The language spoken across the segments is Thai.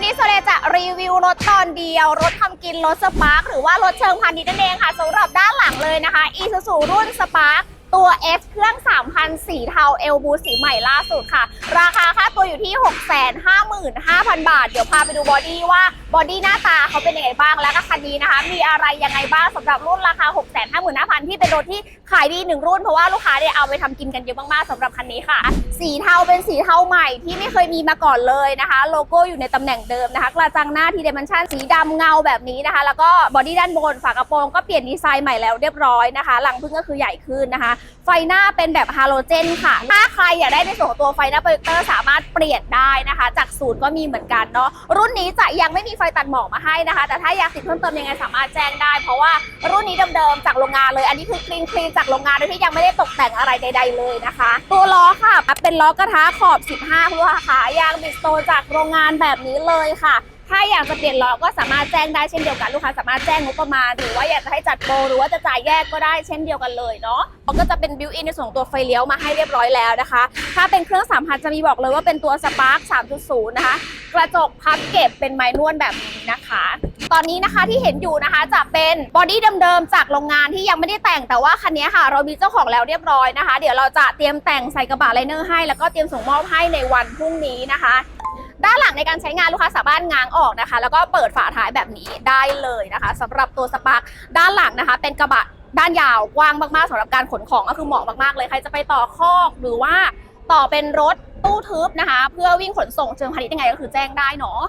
วันนี้โซเลจะรีวิวรถตอนเดียว รถทำกินรถสปาร์คหรือว่ารถเชิงพาณิชย์นั่นเองค่ะสำหรับด้านหลังเลยนะคะ Isuzu รุ่นสปาร์คตัว S เครื่อง 3,000สีเทาเอลบูสีใหม่ล่าสุดค่ะ ราคาค่าตัวอยู่ที่ 655,000 บาท เดี๋ยวพาไปดูบอดี้ว่าบอดี้หน้าตาเขาเป็นยังไงบ้าง แล้วก็คันนี้นะคะ มีอะไรยังไงบ้างสำหรับรุ่นราคา 655,000 ที่เป็นรถที่ขายดีหนึ่งรุ่นเพราะว่าลูกค้าเนี่ยเอาไปทำกินกันเยอะมากๆสำหรับคันนี้ค่ะ สีเทาเป็นสีเทาใหม่ที่ไม่เคยมีมาก่อนเลยนะคะ โลโก้อยู่ในตำแหน่งเดิมนะคะ กระจังหน้าทีเดมันชั่นสีดำเงาแบบนี้นะคะ แล้วก็บอดี้ด้านบนฝากระโปรงก็เปลี่ยนดีไซน์ใหม่แล้วเรียบร้อยนะคะ หลังพึ่งก็คือใหญ่ขึ้นนะคะ ไฟหน้าเป็นแบบฮาโลเจนค่ะถ้าใครอยากได้ในส่วนของตัวไฟหน้าโปรเจคเตอร์สามารถเปลี่ยนได้นะคะ จากศูนย์ก็มีเหมือนกันเนาะรุ่นนี้จะยังไม่มีไฟตัดหมอกมาให้นะคะ แต่ถ้าอยากติดเพิ่มเติมยังไงสามารถแจ้งได้ เพราะว่ารุ่นนี้เดิมๆจากโรงงานเลย อันนี้คือคลีนคลีนจากโรงงานโดยที่ยังไม่ได้ตกแต่งอะไรใด ๆ เลยนะคะ ตัวล้อค่ะเป็นล้อกระทะขอบ 15คุณลูกค้าค่ะยางบิสโตจากโรงงานแบบนี้เลยค่ะ ถ้าอยากจะเปลี่ยนล้อก็สามารถแจ้งได้เช่นเดียวกันลูกค้าสามารถแจ้งงบประมาณ หรือว่าอยากจะให้จัดโปรหรือว่าจะจ่ายแยกก็ได้เช่นเดียวกันเลยเนาะเขาก็จะเป็นบิวอินในส่วนของตัวไฟเลี้ยวมาให้เรียบร้อยแล้วนะคะ ถ้าเป็นเครื่อง3 0 0 0จะมีบอกเลยว่าเป็นตัวสปาร์ค3.0 นะคะ กระจกพับเก็บเป็นไม้นวลแบบนี้นะคะ ตอนนี้นะคะที่เห็นอยู่นะคะจะเป็นบอดี้เดิมๆจากโรงงานที่ยังไม่ได้แต่งแต่ว่าคันนี้ค่ะ เรามีเจ้าของแล้วเรียบร้อยนะคะ เดี๋ยวเราจะเตรียมแต่งใส่กระบะไลเนอร์ให้ แล้วก็เตรียมส่งมอบให้ในวันพรุ่งนี้นะคะ ด้านหลังในการใช้งานลูกค้าสามารถง้างออกนะคะ แล้วก็เปิดฝาท้ายแบบนี้ได้เลยนะคะสำหรับตัวสปาร์คด้านหลังนะคะ เป็นกระบะด้านยาวกว้างมากๆสำหรับการขนของก็คือเหมาะมากๆเลยใครจะไปต่อคอกหรือว่าต่อเป็นรถตู้ทึบนะคะ เพื่อวิ่งขนส่งเชิงพาณิชย์ยังไงก็คือแจ้งได้เนาะ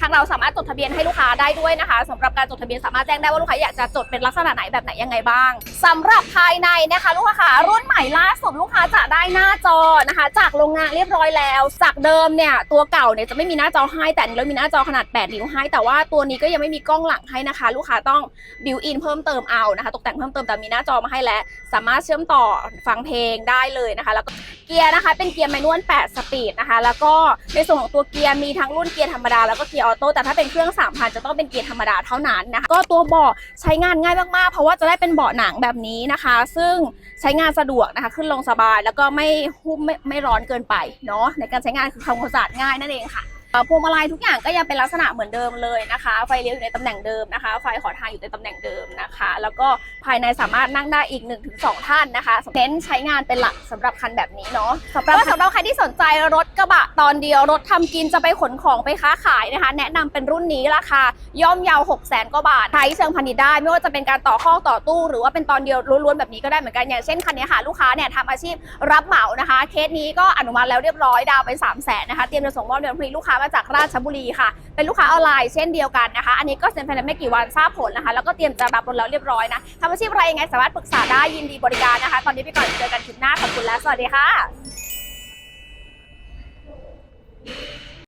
ทางเราสามารถจดทะเบียนให้ลูกค้าได้ด้วยนะคะสำหรับการจดทะเบียนสามารถแจ้งได้ว่าลูกค้าอยากจะจดเป็นลักษณะไหนแบบไหนยังไงบ้างสำหรับภายในนะคะลูกค้ารุ่นใหม่ล่าสุดลูกค้าจะได้หน้าจอนะคะ จากโรงงานเรียบร้อยแล้ว จากเดิมเนี่ยตัวเก่าเนี่ยจะไม่มีหน้าจอให้แต่นนี้เรามีหน้าจอขนาด 8 นิ้วให้ แต่ว่าตัวนี้ก็ยังไม่มีกล้องหลังให้นะคะ ลูกค้าต้องบิวอินเพิ่มเติมเอานะคะ ตกแต่งเพิ่มเติมแต่มีหน้าจอมาให้แล้วสามารถเชื่อมต่อฟังเพลงได้เลยนะคะ แล้วก็เกียร์นะคะ เป็นเกียร์แมนนวล8สปีดนะคะ แล้วก็ในส่วนของตัวเกียร์มีทั้งรุ่นเกียร์ธรรมดาแล้วก็เกียร์ออโต้แต่ถ้าเป็นเครื่อง 3,000 จะต้องเป็นเกียร์ธรรมดาเท่านั้นนะคะ ก็ตัวเบาะใช้งานง่ายมากๆ เพราะว่าจะได้เป็นเบาะหนังแบบนี้นะคะ ซึ่งใช้งานสะดวกนะคะ ขึ้นลงสบายแล้วก็ไม่หุ้มไม่ร้อนเกินไปเนาะในการใช้งานคือทำความสะอาดง่ายนั่นเองค่ะ พวงมาลัยทุกอย่างก็ยังเป็นลักษณะเหมือนเดิมเลยนะคะ ไฟเลี้ยวอยู่ในตำแหน่งเดิมนะคะ ไฟขอทางอยู่ในตำแหน่งเดิมนะคะ แล้วก็ภายในสามารถนั่งได้อีก 1-2 ท่านนะคะเน้นใช้งานเป็นหลักสำหรับคันแบบนี้เนาะสำหรับสำหรับใครที่สนใจรถกระบะตอนเดียวรถทำกินจะไปขนของไปค้าขายนะคะ แนะนำเป็นรุ่นนี้ราคาย่อมเยาว6 0 0 0 0กว่าบาทใช้เชิงพาณิชย์ได้ไม่ว่าจะเป็นการต่อข้อต่อตู้ หรือว่าเป็นตอนเดียวล้วนๆแบบนี้ก็ได้เหมือนกันอย่างเช่นคันนี้ค่ะลูกค้าเนี่ยทำอาชีพรับเหมานะคะ เคสนี้ก็อนุมัติแล้วเรียบร้อยดาวไป3 0 0แสนนะคะเตรียมจะส่งมอบเดือนพรุ่งนี้ลูกค้ามาจากราชบุรีค่ะ เป็นลูกค้าออนไลน์เช่นเดียวกันนะคะ อันนี้ก็เซ็นภายในไม่กี่วันทราบผลนะคะ แล้วก็เตรียมจะรับรถแล้วเรียบร้อยนะทำอาชีพอะไรยังไงสามารถปรึกษาได้ยินดีบริการนะคะ ตอนนี้ไปก่อนเจอกันคลิปหน้าขอบคุณและสวัสดีค่ะ